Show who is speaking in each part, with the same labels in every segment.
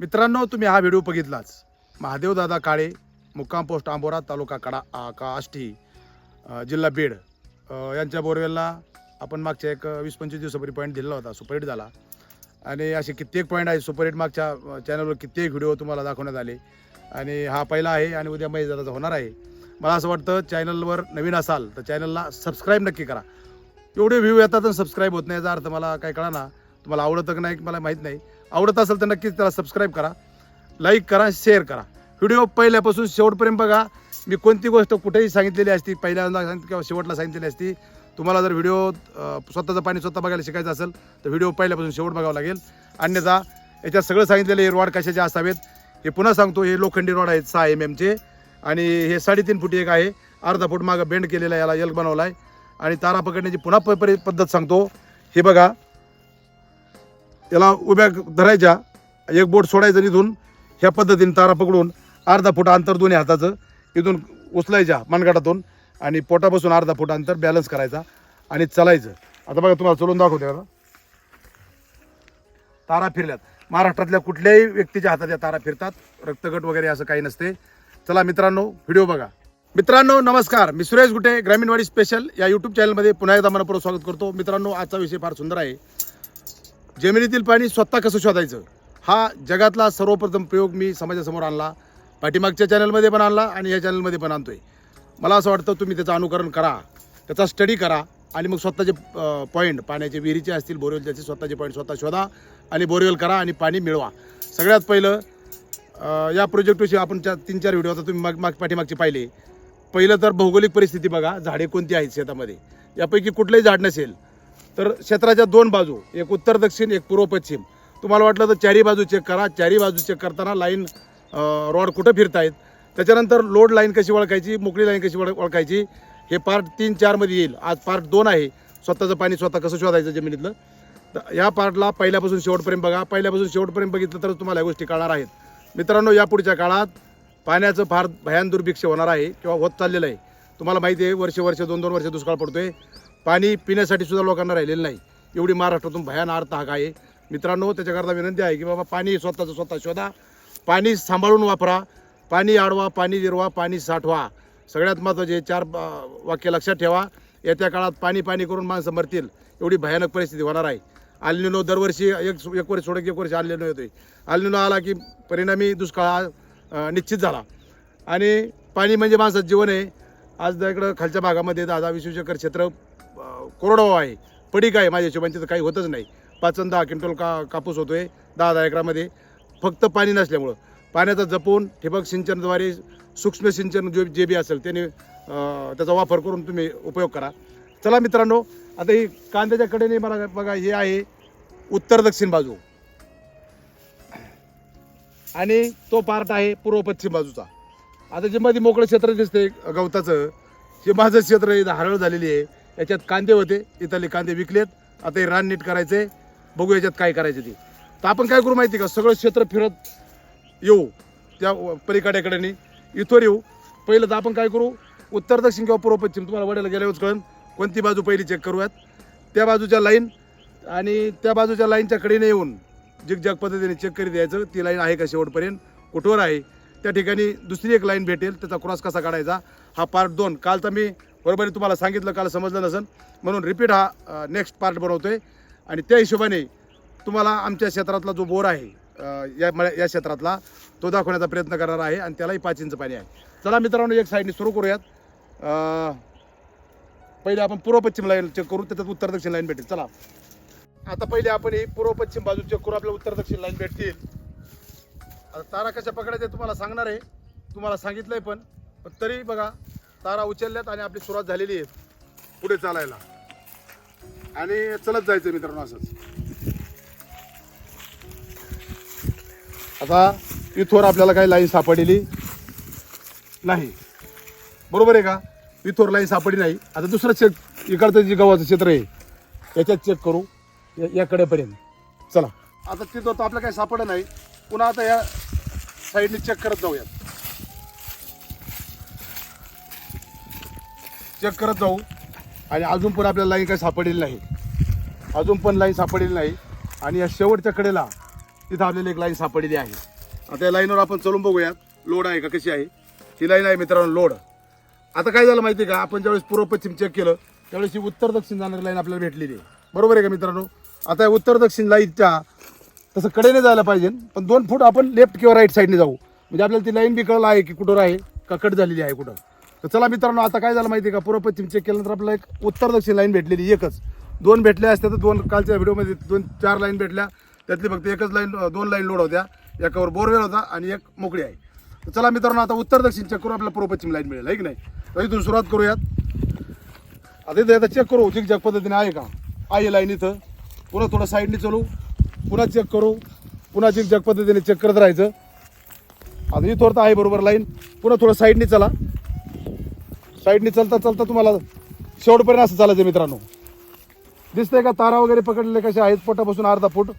Speaker 1: मित्रांनो तुम्ही हा व्हिडिओ बघितलाच. महादेवदादा काळे मुक्काम पोस्ट आंबोरा तालुका कडा आ- का जिल्हा बीड. यांच्या बोरवेलला आपण मागच्या एक वीस पंचवीस दिवसापूर्वी पॉईंट दिलेला होता सुपरहिट झाला. आणि असे कित्येक पॉईंट आहे सुपरहिट मागच्या चॅनलवर कित्येक व्हिडिओ तुम्हाला दाखवण्यात आले. आणि हा पहिला आहे आणि उद्या दादाचा होणार आहे. मला असं वाटतं चॅनलवर नवीन असाल तर चॅनलला सबस्क्राईब नक्की करा. एवढे व्ह्यू येतात आणि सबस्क्राईब होत नाही याचा अर्थ मला काय कळा ना तुम्हाला आवडतं का नाही मला माहीत नाही. आवडत असेल तर नक्कीच त्याला सबस्क्राईब करा लाईक करा शेअर करा. व्हिडिओ पहिल्यापासून शेवटपर्यंत बघा. मी कोणती गोष्ट कुठेही सांगितलेली असती पहिल्यांदा सांगितली किंवा शेवटला सांगितलेली असती तुम्हाला जर व्हिडिओ स्वतःचं पाणी स्वतः बघायला शिकायचं असेल तर व्हिडिओ पहिल्यापासून शेवट बघावं लागेल. अन्यथा याच्यात सगळं सांगितलेलं हे रॉड कशाचे असावेत हे पुन्हा सांगतो हे लोखंडी रॉड आहेत सहा एम एमचे आणि हे साडेतीन फूट एक आहे. अर्धा फूट मागं बेंड केलेला आहे याला यल बनवला आहे आणि तारा पकडण्याची पुन्हा प- पद्धत सांगतो. हे बघा याला उभ्या धरायच्या एक बोट सोडायचं इथून ह्या पद्धतीने तारा पकडून अर्धा फूट अंतर दोन्ही हाताचं इथून उचलायच्या मनगटातून आणि पोटापासून अर्धा फूट अंतर बॅलन्स करायचा आणि चलायचं. आता बघा तुम्हाला चलून दाखवते आता तारा फिरल्यात. महाराष्ट्रातल्या कुठल्याही व्यक्तीच्या हातात या तारा फिरतात. रक्तगट वगैरे असं काही नसते. चला मित्रांनो व्हिडिओ बघा. मित्रांनो नमस्कार. मी सुरेश गुटे ग्रामीणवाडी स्पेशल या यूट्यूब चॅनलमध्ये पुन्हा एकदा मनपूर्वक स्वागत करतो. मित्रांनो आजचा विषय फार सुंदर आहे. जमिनीतील पाणी स्वतः कसं शोधायचं? हा जगातला सर्वप्रथम प्रयोग मी समाजासमोर आणला पाठीमागच्या चॅनलमध्ये पण आणला आणि या चॅनलमध्ये पण आणतो आहे मला असं वाटतं तुम्ही त्याचं अनुकरण करा त्याचा स्टडी करा आणि मग स्वतःचे पॉईंट पाण्याचे विहिरीचे असतील बोरवेल त्याचे स्वतःचे पॉईंट स्वतः शोधा आणि बोरवेल करा आणि पाणी मिळवा. सगळ्यात पहिलं या प्रोजेक्टविषयी आपण चार तीन चार व्हिडिओ आता तुम्ही माग माग पाठीमागचे पाहिले. पहिलं तर भौगोलिक परिस्थिती बघा झाडे कोणती आहेत शेतामध्ये? यापैकी कुठलंही झाड नसेल तर क्षेत्राच्या दोन बाजू एक उत्तर दक्षिण एक पूर्व पश्चिम. तुम्हाला वाटलं तर चारी बाजू चेक करा. चारी बाजू चेक करताना लाईन रॉड कुठं फिरतायत? त्याच्यानंतर लोड लाईन कशी ओळखायची मोकळी लाईन कशी ओळख ओळखायची? हे पार्ट तीन चारमध्ये येईल. आज पार्ट दोन आहे. स्वतःचं पाणी स्वतः कसं शोधायचं जमिनीतलं? तर या पार्टला पहिल्यापासून शेवटपर्यंत बघा. पहिल्यापासून शेवटपर्यंत बघितलं तर तुम्हाला या गोष्टी कळणार आहेत. मित्रांनो यापुढच्या काळात पाण्याचं फार भयान दुर्भिक्ष होणार आहे किंवा होत चाललेलं आहे. तुम्हाला माहिती आहे वर्ष वर्ष दोन दोन वर्ष दुष्काळ पडतोय. पाणी पिण्यासाठी सुद्धा लोकांना राहिलेलं नाही. एवढी महाराष्ट्रातून भयान अर्थ आहे. मित्रांनो त्याच्याकरता विनंती आहे की बाबा पाणी स्वतःचं स्वतः शोधा. पाणी सांभाळून वापरा. पाणी आडवा पाणी जिरवा पाणी साठवा. सगळ्यात महत्त्वाचे चार वाक्य लक्षात ठेवा. येत्या काळात पाणी पाणी करून माणसं मरतील. एवढी भयानक परिस्थिती होणार आहे. आलनिनो दरवर्षी एक एक वर्ष सोडक एक वर्ष आलनिनो येतोय. आलनिनो आला की परिणामी दुष्काळ निश्चित झाला. आणि पाणी म्हणजे माणसाचं जीवन आहे. आज इकडं खालच्या भागामध्ये दहा दहा वीस क्षेत्र कोरडवाहू आहे पडीक आहे माझ्या हिशोबाने तिथं काही होतच नाही. पाचन दहा क्विंटल का कापूस होतो आहे दहा दहा एकरामध्ये. फक्त पाणी नसल्यामुळं. पाण्याचा जपून ठिबक सिंचनद्वारे सूक्ष्म सिंचन जे जे बी असेल त्याने त्याचा वापर करून तुम्ही उपयोग करा. चला मित्रांनो आता ही कांद्याच्या कडेने मला बघा हे आहे उत्तर दक्षिण बाजू. आणि तो पार्ट आहे पूर्व पश्चिम बाजूचा. आता जे मध्ये मोकळं क्षेत्र दिसते गवताचं जे माझं क्षेत्र इथं हरळ झालेली आहे. याच्यात कांदे होते इथले कांदे विकलेत. आता हे रान नीट करायचे बघू याच्यात काय करायचे ते. तर आपण काय करू माहिती का? सगळं क्षेत्र फिरत येऊ त्या पलीकड्याकडे इथवर येऊ. पहिलं तर आपण काय करू? उत्तर दक्षिण किंवा पूर्व पश्चिम तुम्हाला वड्याला गेल्यावर कळण कोणती बाजू पहिली चेक करूयात. त्या बाजूच्या लाईन आणि त्या बाजूच्या लाईनच्या कडेने येऊन जिगजाग पद्धतीने चेक करीत द्यायचं ती लाईन आहे का शेवटपर्यंत? कुठवर आहे? त्या ठिकाणी दुसरी एक लाईन भेटेल. त्याचा क्रॉस कसा काढायचा? हा पार्ट दोन. कालचा मी बरोबर तुम्हाला सांगितलं काल समजलं नसेल. म्हणून रिपीट हा नेक्स्ट पार्ट बनवतोय. आणि त्या हिशोबाने तुम्हाला आमच्या क्षेत्रातला जो बोर आहे या मळ्या- या क्षेत्रातला तो दाखवण्याचा प्रयत्न करणार आहे आणि त्यालाही पाच इंच पाणी आहे. चला मित्रांनो एक साईडने सुरू करूयात. पहिले आपण पूर्व पश्चिम लाईन चेक करू त्याच्यात उत्तर दक्षिण लाईन भेटेल. चला. आता पहिले आपण ही पूर्व पश्चिम बाजू चेक करू आपल्या उत्तर दक्षिण लाईन भेटतील. आता तारा कशा पकडायचं तुम्हाला सांगणार आहे. तुम्हाला सांगितलंय पण तरी बघा तारा उचलल्यात आणि आपली सुरुवात झालेली आहे. पुढे चालायला. आणि चलत जायचं मित्रांनो असंच. आता इथवर आपल्याला काही लाईन सापडलेली नाही. बरोबर आहे का? इथवर लाईन सापडली नाही. आता दुसरं चेक इकडचं जे गव्हाचं क्षेत्र आहे याच्यात चेक करू. याकडेपर्यंत. चला. आता तिथं तर आपलं काही सापडलं नाही. पुन्हा आता या साईडने चेक करत जाऊयात. चेक करत जाऊ. आणि अजून पण आपल्याला लाईन काही सापडलेली नाही. अजून पण लाईन सापडलेली नाही. आणि या शेवटच्या कडेला तिथं आपल्याला एक लाईन सापडलेली आहे. आता या लाईनवर आपण चलून बघूया लोड आहे का? कशी आहे? ही लाईन आहे मित्रांनो लोड. आता काय झालं माहिती आहे का? आपण ज्यावेळेस पूर्व पश्चिम चेक केलं त्यावेळेस ही उत्तर दक्षिण जाणारी लाईन आपल्याला भेटलेली आहे. बरोबर आहे का मित्रांनो? आता या उत्तर दक्षिण लाईनच्या तसं कडेने जायला पाहिजे. पण दोन फूट आपण लेफ्ट किंवा राईट साईडने जाऊ. म्हणजे आपल्याला ती लाईन बी कळलं आहे की कुठं आहे का कट झालेली आहे कुठं. तर चला मित्रांनो आता काय झालं माहिती आहे का पूर्व पश्चिम चेक केल्यानंतर आपल्याला एक उत्तर दक्षिण लाईन भेटलेली एकच. दोन भेटल्या असत्या तर दोन कालच्या व्हिडिओमध्ये दोन चार लाईन भेटल्या. त्यातली फक्त एकच लाईन दोन लाईन लोड होत्या. एकावर बोरवेल होता आणि एक मोकळी आहे. तर चला मित्रांनो आता उत्तर दक्षिण चेक करू आपल्याला पूर्व पश्चिम लाईन मिळेल आहे की नाही? तर इथून सुरुवात करूयात. आता इथं आता चेक करू जिग जग पद्धतीने आहे का? आहे लाईन इथं. पुन्हा थोडं साईडने चलू. पुन्हा चेक करू. पुन्हा जिग जग पद्धतीने चेक करत राहायचं. आता इथवर तर आहे बरोबर लाईन पुन्हा थोडं साईडने चला. साईडने चलता चलता तुम्हाला शेवटपर्यंत असं चालायचं मित्रांनो. दिसतंय का तारा वगैरे पकडलेले कसे आहेत? पोटापासून अर्धा फूट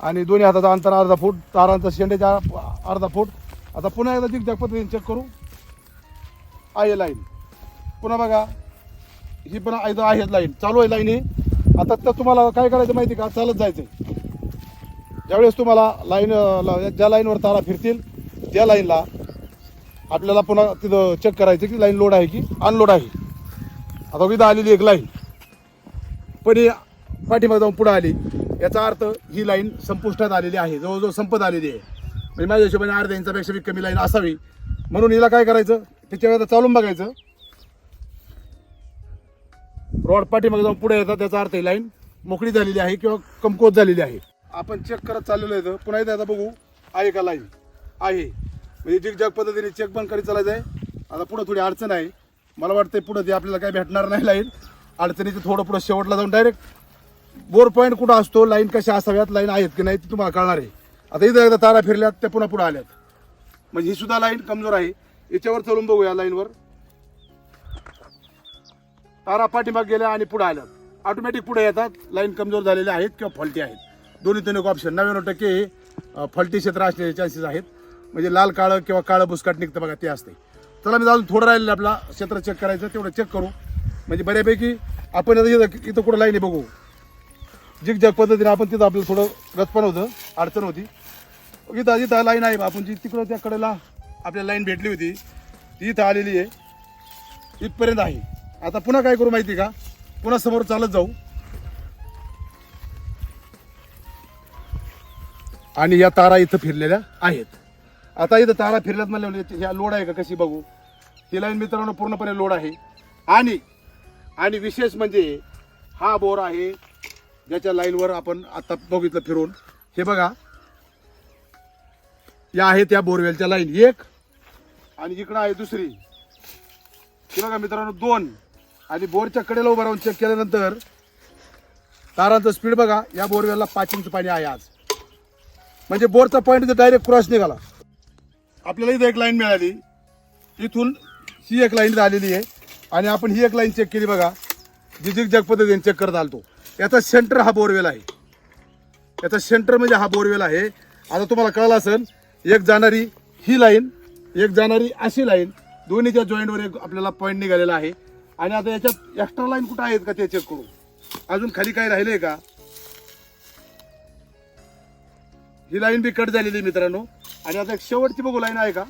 Speaker 1: आणि दोन्ही हाताचा अंतर अर्धा फूट तारांचा शेंडेचा अर्धा फूट. आता पुन्हा एकदा जिग पद्धतीने चेक करू. आहे लाईन पुन्हा बघा. ही पण इथं आहे लाईन चालू आहे लाईन ही. आता तर तुम्हाला काय करायचं माहिती का? चालत जायचं ज्यावेळेस तुम्हाला लाईन ज्या लाईनवर तारा फिरतील त्या लाईनला आपल्याला पुन्हा तिथं चेक करायचं की लाईन लोड आहे की अनलोड आहे. आता विधा आलेली एक लाईन पण ही पाठीमागे जाऊन पुढे आली. याचा अर्थ ही लाईन संपुष्टात आलेली आहे. जवळजवळ संपत आलेली आहे. म्हणजे माझ्या हिशोबाने अर्ध्या इंचापेक्षा बी कमी लाईन असावी. म्हणून हिला काय करायचं? त्याच्या वेळेला चालून बघायचं. रॉड पाठीमागे जाऊन पुढे येतात. त्याचा अर्थ ही लाईन मोकळी झालेली आहे किंवा कमकुवत झालेली आहे. आपण चेक करत चाललेलो आहे पुन्हा एकदा आता बघू. आहे का लाईन आहे. म्हणजे जिगजाग पद्धतीने चेक पण करीत चालायचं आहे आता पुढं थोडी अडचण आहे. मला वाटतं पुढं ते आपल्याला काय भेटणार नाही लाईन अडचणीचं थोडं पुढं शेवटला जाऊन डायरेक्ट बोर पॉईंट कुठं असतो लाईन कशा असाव्यात लाईन आहेत की नाही ते तुम्हाला कळणार आहे. आता इथं एकदा तारा फिरल्यात त्या पुन्हा पुढे आल्यात. म्हणजे ही सुद्धा लाईन कमजोर आहे. याच्यावर चलून बघूया लाईनवर. तारा पाठीमाग गेल्या आणि पुढे आल्यात. ऑटोमॅटिक पुढे येतात. लाईन कमजोर झालेल्या आहेत किंवा फॉल्टी आहेत. दोन्हीतून एक ऑप्शन नव्याण्णव टक्के हे, फॉल्टी क्षेत्र असण्याचे चान्सेस आहेत. म्हणजे लाल काळं किंवा काळं बुसकाट निघतं बघा ते असते चला मी अजून थोडं राहिलेलं आपला. क्षेत्र चेक करायचं तेवढं चेक करू. म्हणजे बऱ्यापैकी आपण इथं इथं कुठं लाईन बघू. जिग जग पद्धतीने आपण तिथं आपलं थोडं गचपण होतं अडचण होती. इथं इथं लाईन आहे आपण जी तिकडं त्या कडेला आपल्याला लाईन भेटली होती ती इथं आलेली आहे. इथपर्यंत आहे. आता पुन्हा काय करू माहिती का? पुन्हा समोर चालत जाऊ. आणि या तारा इथं फिरलेल्या आहेत. आता इथं तारा फिरल्यात म्हणल्या ह्या लोड आहे का? कशी बघू? ही लाईन मित्रांनो पूर्णपणे लोड आहे. आणि आणि विशेष म्हणजे हा बोर आहे ज्याच्या लाईनवर आपण आता बघितलं फिरून. हे बघा. या आहे त्या बोरवेलच्या लाईन. एक. आणि इकडं आहे दुसरी. हे बघा मित्रांनो दोन. आणि बोरच्या कडेला उभं राहून चेक केल्यानंतर तारांचं स्पीड बघा. या बोरवेलला पाच इंच पाणी आहे आज. म्हणजे बोरचा पॉईंट डायरेक्ट क्रॉस निघाला. आपल्याला इथं एक लाईन मिळाली. इथून ही एक लाईन झालेली आहे. आणि आपण ही एक लाईन चेक केली बघा. जी जिग जग पद्धतीने चेक करत आलतो. याचा सेंटर हा बोरवेल आहे. याचा सेंटर म्हणजे हा बोरवेल आहे. आता तुम्हाला कळलं असेल एक जाणारी ही लाईन एक जाणारी अशी लाईन दोन्हीच्या जॉईंटवर एक आपल्याला पॉईंट निघालेला आहे. आणि आता याच्यात एक्स्ट्रा लाईन कुठं आहेत का ते चेक करू? अजून खाली काय राहिले का? ही लाईन बी कट झालेली आहे मित्रांनो. आणि आता एक शेवटची बघू लाईन आहे का?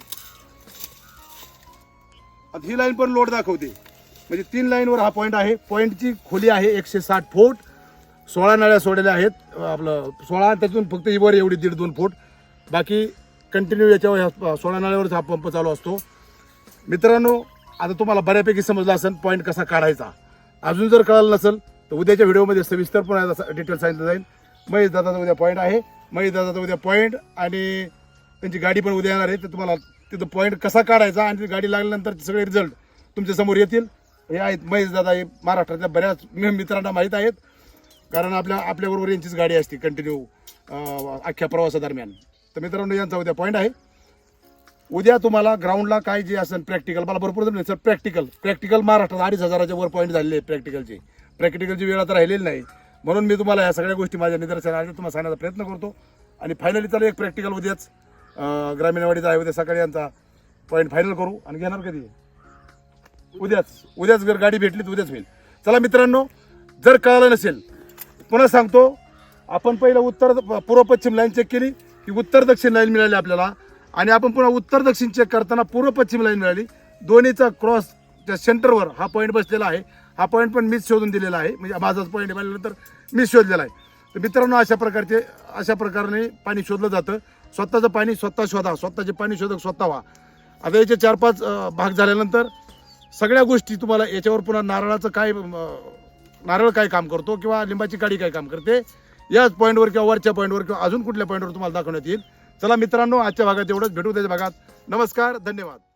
Speaker 1: आता ही लाईन पण लोड दाखवते. म्हणजे तीन लाईनवर हा पॉईंट आहे. पॉईंटची खोली आहे एकशे साठ फूट सोळा नळ्या सोडलेल्या आहेत. आपलं सोळा त्यातून फक्त ही वर एवढी दीड दोन फूट बाकी कंटिन्यू याच्यावर ह्या सोळा नळ्यावरच हा पंप चालू असतो. मित्रांनो आता तुम्हाला बऱ्यापैकी समजलं असेल पॉईंट कसा काढायचा. अजून जर कळालं नसेल तर उद्याच्या व्हिडिओमध्ये सविस्तर पण डिटेल सांगितलं जाईल. महेश दादाचा उद्या पॉईंट आहे. महेश दादाचा उद्या पॉईंट आणि त्यांची गाडी पण उद्या येणार आहे. तर तुम्हाला तिथं पॉईंट कसा काढायचा आणि ती गाडी लागल्यानंतर सगळे रिझल्ट तुमच्यासमोर येतील. हे आहेत महेश दादा हे महाराष्ट्रातल्या बऱ्याच मित्रांना माहीत आहेत. कारण आपल्या आपल्याबरोबर यांचीच गाडी असते कंटिन्यू अख्ख्या प्रवासादरम्यान. तर मित्रांनो यांचा उद्या पॉईंट आहे. उद्या तुम्हाला ग्राउंडला काय जे असेल प्रॅक्टिकल मला भरपूर जण सर प्रॅक्टिकल प्रॅक्टिकल महाराष्ट्रात अडीच हजाराच्या वर पॉईंट झालेले आहेत प्रॅक्टिकलचे प्रॅक्टिकलची वेळ आता राहिलेली नाही. म्हणून मी तुम्हाला या सगळ्या गोष्टी माझ्या निदर्शनाच्या तुम्हाला सांगण्याचा प्रयत्न करतो. आणि फायनली चालू एक प्रॅक्टिकल उद्याच. ग्रामीणवाडीचा आहे उद्या सकाळी यांचा पॉईंट फायनल करू. आणि घेणार कधी? उद्याच. उद्याच जर गाडी भेटली तर उद्याच होईल. चला मित्रांनो जर कळालं नसेल पुन्हा सांगतो आपण पहिलं उत्तर पूर्व पश्चिम लाईन चेक केली की उत्तर दक्षिण लाईन मिळाली आपल्याला. आणि आपण पुन्हा उत्तर दक्षिण चेक करताना पूर्व पश्चिम लाईन मिळाली. दोन्हीचा क्रॉस त्या सेंटरवर हा पॉईंट बसलेला आहे. हा पॉईंट पण मीच शोधून दिलेला आहे. म्हणजे माझाच पॉईंट मिळाल्यानंतर मीच शोधलेला आहे. तर मित्रांनो अशा प्रकारचे अशा प्रकारे पाणी शोधलं जातं. स्वतःचं पाणी स्वतः शोधा. स्वतःचे पाणी शोधक स्वतः व्हा. आता याचे चार पाच भाग झाल्यानंतर सगळ्या गोष्टी तुम्हाला याच्यावर पुन्हा नारळाचं काय नारळ काय काम करतो किंवा लिंबाची काडी काय काम करते याच पॉईंटवर किंवा वरच्या पॉईंटवर किंवा अजून कुठल्या पॉईंटवर तुम्हाला दाखवण्यात येईल. चला मित्रांनो आजच्या भागात एवढंच. भेटू त्याच्या भागात. नमस्कार धन्यवाद.